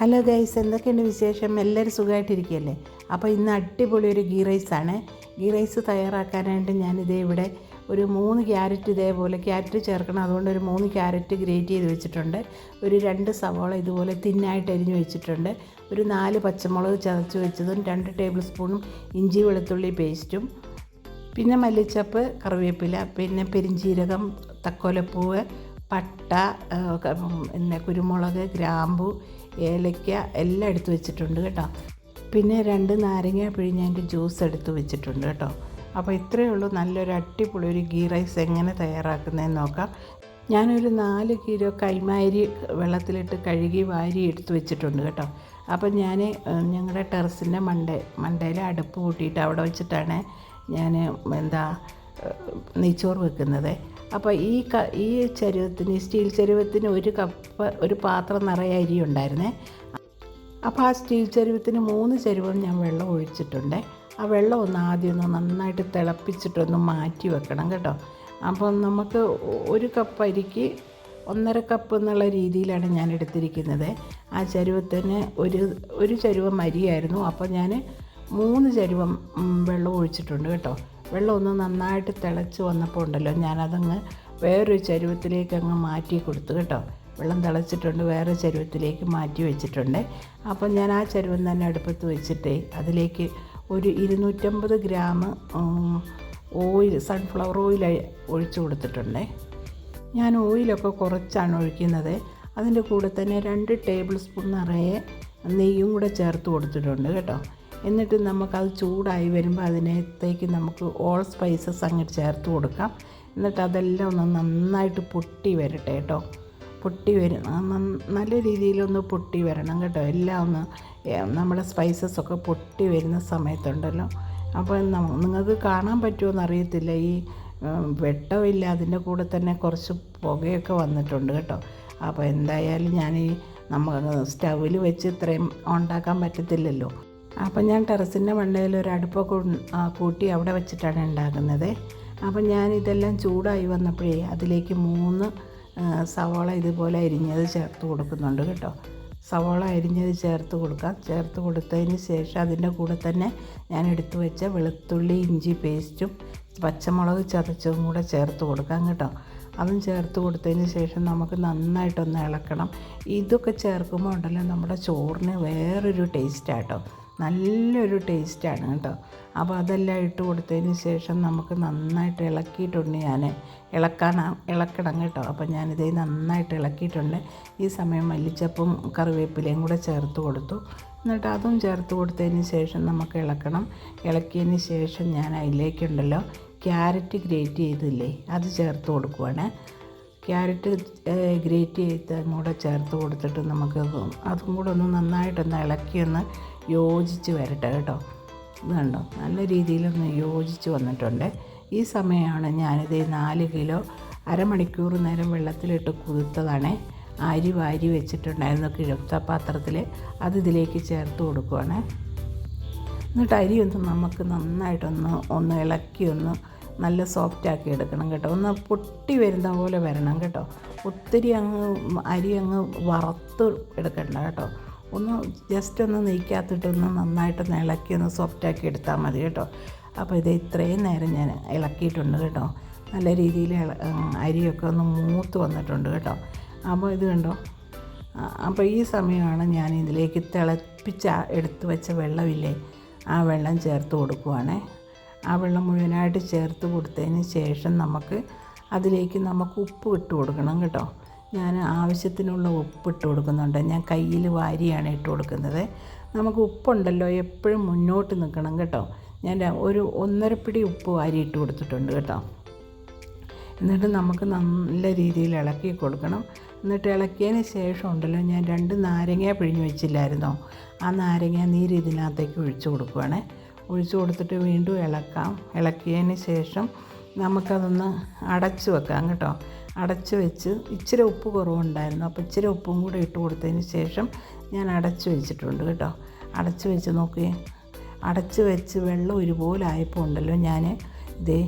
Hello guys എന്തൊക്കെയുണ്ട് വിശേഷം? എല്ലാവരും സുഖമായിട്ടിരിക്കുകയല്ലേ? അപ്പോൾ ഇന്ന് അടിപൊളി ഒരു ഗീ റൈസാണ് ഗീ റൈസ് തയ്യാറാക്കാനായിട്ട് ഞാനിതേ ഇവിടെ ഒരു മൂന്ന് ക്യാരറ്റ് ഇതേപോലെ ക്യാരറ്റ് ചേർക്കണം. അതുകൊണ്ട് ഒരു മൂന്ന് ക്യാരറ്റ് ഗ്രേറ്റ് ചെയ്ത് വെച്ചിട്ടുണ്ട്. ഒരു രണ്ട് സവോള ഇതുപോലെ തിന്നായിട്ട് അരിഞ്ഞ് വെച്ചിട്ടുണ്ട്. ഒരു നാല് പച്ചമുളക് ചതച്ച് വെച്ചതും രണ്ട് ടേബിൾ സ്പൂണും ഇഞ്ചി വെളുത്തുള്ളി പേസ്റ്റും. പിന്നെ മല്ലിച്ചപ്പ് കറിവേപ്പില പിന്നെ പെരിഞ്ചീരകം തക്കോലപ്പൂവ് പട്ട പിന്നെ കുരുമുളക് ഗ്രാമ്പു ഏലയ്ക്ക എല്ലാം എടുത്ത് വെച്ചിട്ടുണ്ട് കേട്ടോ. പിന്നെ രണ്ട് നാരങ്ങ പിഴിഞ്ഞതിന്റെ ജ്യൂസ് എടുത്ത് വെച്ചിട്ടുണ്ട് കേട്ടോ. അപ്പോൾ ഇത്രയേ ഉള്ളൂ. നല്ലൊരു അടിപൊളി ഒരു ഗീ റൈസ് എങ്ങനെ തയ്യാറാക്കുന്നതെന്ന് നോക്കാം. ഞാനൊരു നാല് കിലോ കൈമാരി വെള്ളത്തിലിട്ട് കഴുകി വാരി എടുത്ത് വെച്ചിട്ടുണ്ട് കേട്ടോ. അപ്പം ഞാൻ ഞങ്ങളുടെ ടെറസിന്റെ മണ്ട മണ്ടയിൽ അടുപ്പ് കൂട്ടിയിട്ട് അവിടെ വെച്ചിട്ടാണ് ഞാൻ എന്താ നെയ്ച്ചോറ് വെക്കുന്നത്. അപ്പോൾ ഈ ക ഈ ചരുവത്തിന് സ്റ്റീൽ ചരുവത്തിന് ഒരു കപ്പ് ഒരു പാത്രം നിറയെ അരി ഉണ്ടായിരുന്നേ. അപ്പോൾ ആ സ്റ്റീൽ ചരുവത്തിന് മൂന്ന് ചരുവം ഞാൻ വെള്ളം ഒഴിച്ചിട്ടുണ്ട്. ആ വെള്ളം ഒന്ന് ആദ്യം ഒന്ന് നന്നായിട്ട് തിളപ്പിച്ചിട്ടൊന്ന് മാറ്റി വെക്കണം കേട്ടോ. അപ്പം നമുക്ക് ഒരു കപ്പ് അരിക്ക് ഒന്നര കപ്പ് എന്നുള്ള രീതിയിലാണ് ഞാൻ എടുത്തിരിക്കുന്നത്. ആ ചരുവത്തിന് ഒരു ഒരു ചരുവം അരിയായിരുന്നു. അപ്പോൾ ഞാൻ മൂന്ന് ചരുവം വെള്ളം ഒഴിച്ചിട്ടുണ്ട് കേട്ടോ. വെള്ളം ഒന്ന് നന്നായിട്ട് തിളച്ച് വന്നപ്പോൾ ഉണ്ടല്ലോ ഞാനതങ്ങ് വേറൊരു ചരുവത്തിലേക്ക് അങ്ങ് മാറ്റി കൊടുത്തു കേട്ടോ. വെള്ളം തിളച്ചിട്ടുണ്ട് വേറെ ചരുവത്തിലേക്ക് മാറ്റി വെച്ചിട്ടുണ്ട്. അപ്പം ഞാൻ ആ ചരുവം തന്നെ അടുപ്പത്ത് വെച്ചിട്ട് അതിലേക്ക് ഒരു ഇരുന്നൂറ്റമ്പത് ഗ്രാം ഓയിൽ സൺഫ്ലവർ ഓയിൽ ഒഴിച്ചു കൊടുത്തിട്ടുണ്ട്. ഞാൻ ഓയിലൊക്കെ കുറച്ചാണ് ഒഴിക്കുന്നത്. അതിന്റെ കൂടെ തന്നെ രണ്ട് ടേബിൾ സ്പൂൺ നിറയെ നെയ്യും കൂടെ ചേർത്ത് കൊടുത്തിട്ടുണ്ട് കേട്ടോ. എന്നിട്ട് നമുക്കത് ചൂടായി വരുമ്പോൾ അതിനകത്തേക്ക് നമുക്ക് ഓൾ സ്പൈസസ് അങ്ങോട്ട് ചേർത്ത് കൊടുക്കാം. എന്നിട്ട് അതെല്ലാം ഒന്ന് നന്നായിട്ട് പൊട്ടി വരട്ടെ കേട്ടോ. പൊട്ടി വരും നല്ല രീതിയിലൊന്ന് പൊട്ടി വരണം കേട്ടോ. എല്ലാം ഒന്ന് നമ്മുടെ സ്പൈസസ് ഒക്കെ പൊട്ടി വരുന്ന സമയത്തുണ്ടല്ലോ. അപ്പോൾ നിങ്ങൾക്ക് കാണാൻ പറ്റുമോ അറിയത്തില്ല. ഈ വെട്ടമില്ല അതിന്റെ കൂടെ തന്നെ കുറച്ച് പുകയൊക്കെ വന്നിട്ടുണ്ട് കേട്ടോ. അപ്പോൾ എന്തായാലും ഞാൻ ഈ നമ്മൾ സ്റ്റൗവിൽ വെച്ച് ഇത്രയും ഉണ്ടാക്കാൻ പറ്റത്തില്ലല്ലോ. അപ്പം ഞാൻ ടെറസിന്റെ മണ്ടയിൽ ഒരു അടുപ്പൊക്കെ ഉൺ- കൂട്ടി അവിടെ വെച്ചിട്ടാണ് ഉണ്ടാക്കുന്നത്. അപ്പം ഞാൻ ഇതെല്ലാം ചൂടായി വന്നപ്പോഴേ അതിലേക്ക് മൂന്ന് സവാള ഇതുപോലെ അരിഞ്ഞത് ചേർത്ത് കൊടുക്കുന്നുണ്ട് കേട്ടോ. സവാള അരിഞ്ഞത് ചേർത്ത് കൊടുക്കാം. ചേർത്ത് കൊടുത്തതിന് ശേഷം അതിന്റെ കൂടെ തന്നെ ഞാൻ എടുത്തു വെച്ച വെളുത്തുള്ളി ഇഞ്ചി പേസ്റ്റും പച്ചമുളക് ചതച്ചതും കൂടെ ചേർത്ത് കൊടുക്കാം കേട്ടോ. അതും ചേർത്ത് കൊടുത്തതിന് ശേഷം നമുക്ക് നന്നായിട്ടൊന്ന് ഇളക്കണം. ഇതൊക്കെ ചേർക്കുമ്പോൾ ഉണ്ടല്ലോ നമ്മുടെ ചോറിന് വേറൊരു ടേസ്റ്റാട്ടോ നല്ലൊരു ടേസ്റ്റാണ് കേട്ടോ. അപ്പോൾ അതെല്ലാം ഇട്ട് കൊടുത്തതിന് ശേഷം നമുക്ക് നന്നായിട്ട് ഇളക്കിയിട്ടുണ്ട് ഞാൻ. ഇളക്കാൻ ഇളക്കണം കേട്ടോ. അപ്പോൾ ഞാനിത് നന്നായിട്ട് ഇളക്കിയിട്ടുണ്ട്. ഈ സമയം മല്ലിച്ചപ്പും കറിവേപ്പിലയും കൂടെ ചേർത്ത് കൊടുത്തു. എന്നിട്ട് അതും ചേർത്ത് കൊടുത്തതിന് ശേഷം നമുക്ക് ഇളക്കണം. ഇളക്കിയതിന് ശേഷം ഞാൻ അതിലേക്കുണ്ടല്ലോ ക്യാരറ്റ് ഗ്രേറ്റ് ചെയ്തില്ലേ അത് ചേർത്ത് കൊടുക്കുവാണ്. ക്യാരറ്റ് ഗ്രേറ്റ് ചെയ്ത് കൂടെ ചേർത്ത് കൊടുത്തിട്ട് നമുക്ക് അതും കൂടെ ഒന്ന് നന്നായിട്ടൊന്ന് ഇളക്കിയൊന്ന് യോജിച്ച് വരട്ടെ കേട്ടോ. ഇത് കണ്ടോ? നല്ല രീതിയിലൊന്ന് യോജിച്ച് വന്നിട്ടുണ്ട്. ഈ സമയമാണ് ഞാനിത് നാല് കിലോ അരമണിക്കൂർ നേരം വെള്ളത്തിലിട്ട് കുതിർത്തതാണ്. അരി വാരി വെച്ചിട്ടുണ്ടായിരുന്നു കിഴത്ത പാത്രത്തിൽ അത് ഇതിലേക്ക് ചേർത്ത് കൊടുക്കുവാണ്. എന്നിട്ട് അരി ഒന്ന് നമുക്ക് നന്നായിട്ടൊന്ന് ഒന്ന് ഇളക്കി ഒന്ന് നല്ല സോഫ്റ്റ് ആക്കി എടുക്കണം കേട്ടോ. ഒന്ന് പൊട്ടി വരുന്ന പോലെ വരണം കേട്ടോ. ഒത്തിരി അങ്ങ് അരി അങ്ങ് വറുത്ത് എടുക്കണ്ട കേട്ടോ. ഒന്ന് ജസ്റ്റ് ഒന്ന് നെയ്ക്കകത്തിട്ടൊന്ന് നന്നായിട്ടൊന്ന് ഇളക്കി ഒന്ന് സോഫ്റ്റാക്കി എടുത്താൽ മതി കേട്ടോ. അപ്പോൾ ഇത് ഇത്രയും നേരം ഞാൻ ഇളക്കിയിട്ടുണ്ട് കേട്ടോ. നല്ല രീതിയിൽ അരിയൊക്കെ ഒന്ന് മൂത്ത് വന്നിട്ടുണ്ട് കേട്ടോ. അപ്പോൾ ഇത് കണ്ടോ? അപ്പോൾ ഈ സമയമാണ് ഞാൻ ഇതിലേക്ക് തിളപ്പിച്ച എടുത്തു വെച്ച വെള്ളമില്ലേ ആ വെള്ളം ചേർത്ത് കൊടുക്കുവാണേ. ആ വെള്ളം മുഴുവനായിട്ട് ചേർത്ത് കൊടുത്തതിന് ശേഷം നമുക്ക് അതിലേക്ക് നമുക്ക് ഉപ്പ് ഇട്ട് കൊടുക്കണം കേട്ടോ. ഞാൻ ആവശ്യത്തിനുള്ള ഉപ്പ് ഇട്ട് കൊടുക്കുന്നുണ്ട്. ഞാൻ കയ്യിൽ വാരിയാണ് ഇട്ട് കൊടുക്കുന്നത്. നമുക്ക് ഉപ്പുണ്ടല്ലോ എപ്പോഴും മുന്നോട്ട് നിൽക്കണം കേട്ടോ. ഞാൻ ഒരു ഒന്നര പിടി ഉപ്പ് വാരി ഇട്ട് കൊടുത്തിട്ടുണ്ട് കേട്ടോ. എന്നിട്ട് നമുക്ക് നല്ല രീതിയിൽ ഇളക്കി കൊടുക്കണം. എന്നിട്ട് ഇളക്കിയതിന് ശേഷം ഉണ്ടല്ലോ ഞാൻ രണ്ട് നാരങ്ങ പിഴിഞ്ഞ് വെച്ചില്ലായിരുന്നോ? ആ നാരങ്ങ നീര് ഇതിനകത്തേക്ക് ഒഴിച്ചു കൊടുക്കുവാണേ. ഒഴിച്ചു കൊടുത്തിട്ട് വീണ്ടും ഇളക്കാം. ഇളക്കിയതിന് ശേഷം നമുക്കതൊന്ന് അടച്ച് വെക്കാം കേട്ടോ. അടച്ച് വെച്ച് ഇച്ചിരി ഉപ്പ് കുറവുണ്ടായിരുന്നു. അപ്പോൾ ഇച്ചിരി ഉപ്പും കൂടെ ഇട്ട് കൊടുത്തതിന് ശേഷം ഞാൻ അടച്ച് വെച്ചിട്ടുണ്ട് കേട്ടോ. അടച്ച് വെച്ച് നോക്കി. അടച്ച് വെച്ച് വെള്ളം ഒരുപോലെ ആയപ്പോൾ ഉണ്ടല്ലോ ഞാൻ. ഇതേ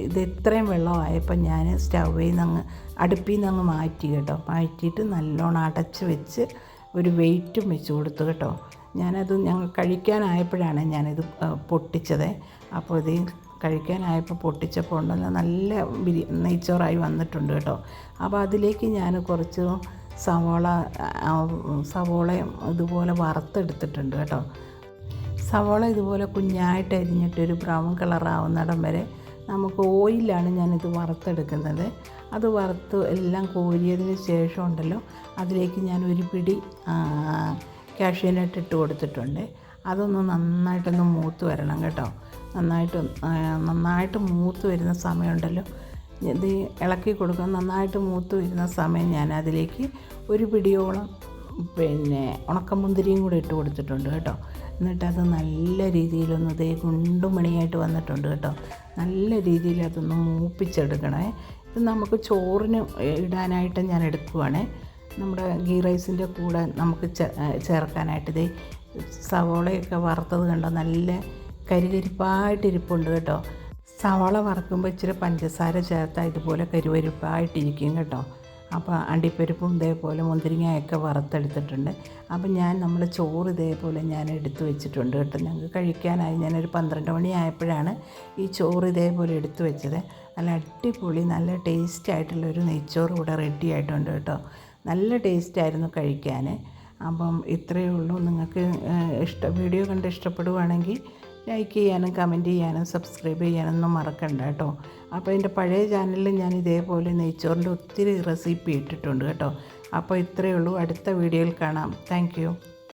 ഇത് ഇത്രയും വെള്ളമായപ്പോൾ ഞാൻ സ്റ്റൗവിൽ നിന്ന് അങ്ങ് അടുപ്പിൽ നിന്ന് അങ്ങ് മാറ്റി കേട്ടോ. മാറ്റിയിട്ട് നല്ലോണം അടച്ച് വെച്ച് ഒരു വെയിറ്റും വെച്ച് കൊടുത്തു കേട്ടോ. ഞാനത് ഞങ്ങൾ കഴിക്കാനായപ്പോഴാണ് ഞാനിത് പൊട്ടിച്ചത്. അപ്പോൾ ഇത് കഴിക്കാനായപ്പോൾ പൊട്ടിച്ചപ്പോൾ ഉണ്ടല്ലോ നല്ല ബിരി നെയ്ച്ചോറായി വന്നിട്ടുണ്ട് കേട്ടോ. അപ്പോൾ അതിലേക്ക് ഞാൻ കുറച്ച് സവോള സവോളയും ഇതുപോലെ വറുത്തെടുത്തിട്ടുണ്ട് കേട്ടോ. സവോള ഇതുപോലെ കുഞ്ഞായിട്ട് അരിഞ്ഞിട്ട് ഒരു ബ്രൗൺ കളറാവുന്നിടം വരെ നമുക്ക് ഓയിലാണ് ഞാനിത് വറുത്തെടുക്കുന്നത്. അത് വറുത്ത് എല്ലാം കോരിയതിന് ശേഷം ഉണ്ടല്ലോ അതിലേക്ക് ഞാൻ ഒരു പിടി കാഷ്യൂനട്ട് ഇട്ട് കൊടുത്തിട്ടുണ്ട്. അതൊന്ന് നന്നായിട്ടൊന്ന് മൂത്ത് വരണം കേട്ടോ. നന്നായിട്ട് നന്നായിട്ട് മൂത്ത് വരുന്ന സമയമുണ്ടല്ലോ. ഇത് ഇളക്കി കൊടുക്കാൻ നന്നായിട്ട് മൂത്ത് വരുന്ന സമയം ഞാൻ അതിലേക്ക് ഒരു പിടിയോളം പിന്നെ ഉണക്കമുന്തിരിയും കൂടെ ഇട്ട് കൊടുത്തിട്ടുണ്ട് കേട്ടോ. എന്നിട്ട് അത് നല്ല രീതിയിലൊന്ന് ഇതേ ഗുണ്ടുമണിയായിട്ട് വന്നിട്ടുണ്ട് കേട്ടോ. നല്ല രീതിയിൽ അതൊന്ന് മൂപ്പിച്ചെടുക്കണേ. ഇത് നമുക്ക് ചോറിന് ഇടാനായിട്ട് ഞാൻ എടുക്കുവാണേ. നമ്മുടെ ഗീ റൈസിന്റെ കൂടെ നമുക്ക് ചേർക്കാനായിട്ട് ഇതേ സവോളയൊക്കെ വറുത്തത് കണ്ടോ? നല്ല കരികരിപ്പായിട്ടിരിപ്പുണ്ട് കേട്ടോ. സവാള വറക്കുമ്പോൾ ഇച്ചിരി പഞ്ചസാര ചേർത്താൽ ഇതുപോലെ കരുവരുപ്പായിട്ടിരിക്കും കേട്ടോ. അപ്പോൾ അണ്ടിപ്പരിപ്പും ഇതേപോലെ മുന്തിരിങ്ങയൊക്കെ വറുത്തെടുത്തിട്ടുണ്ട്. അപ്പം ഞാൻ നമ്മൾ ചോറ് ഇതേപോലെ ഞാൻ എടുത്തു വെച്ചിട്ടുണ്ട് കേട്ടോ. ഞങ്ങൾക്ക് കഴിക്കാനായി ഞാനൊരു പന്ത്രണ്ട് മണിയായപ്പോഴാണ് ഈ ചോറ് ഇതേപോലെ എടുത്തു വെച്ചത്. നല്ല അടിപൊളി നല്ല ടേസ്റ്റ് ആയിട്ടുള്ളൊരു നെയ്ച്ചോറ് ഇവിടെ റെഡി ആയിട്ടുണ്ട് കേട്ടോ. നല്ല ടേസ്റ്റ് ആയിരുന്നു കഴിക്കാൻ അപ്പം ഇത്രയേ ഉള്ളൂ. നിങ്ങൾക്ക് ഇഷ്ട വീഡിയോ കണ്ട് ഇഷ്ടപ്പെടുവാണെങ്കിൽ ലൈക്ക് ചെയ്യാനും കമന്റ് ചെയ്യാനും സബ്സ്ക്രൈബ് ചെയ്യാനൊന്നും മറക്കണ്ട കേട്ടോ. അപ്പോൾ എന്റെ പഴയ ചാനലിൽ ഞാൻ ഇതേപോലെ നെയ്ച്ചോറിന്റെ ഒത്തിരി റെസിപ്പി ഇട്ടിട്ടുണ്ട് കേട്ടോ. അപ്പോൾ ഇത്രയേ ഉള്ളൂ. അടുത്ത വീഡിയോയിൽ കാണാം. താങ്ക്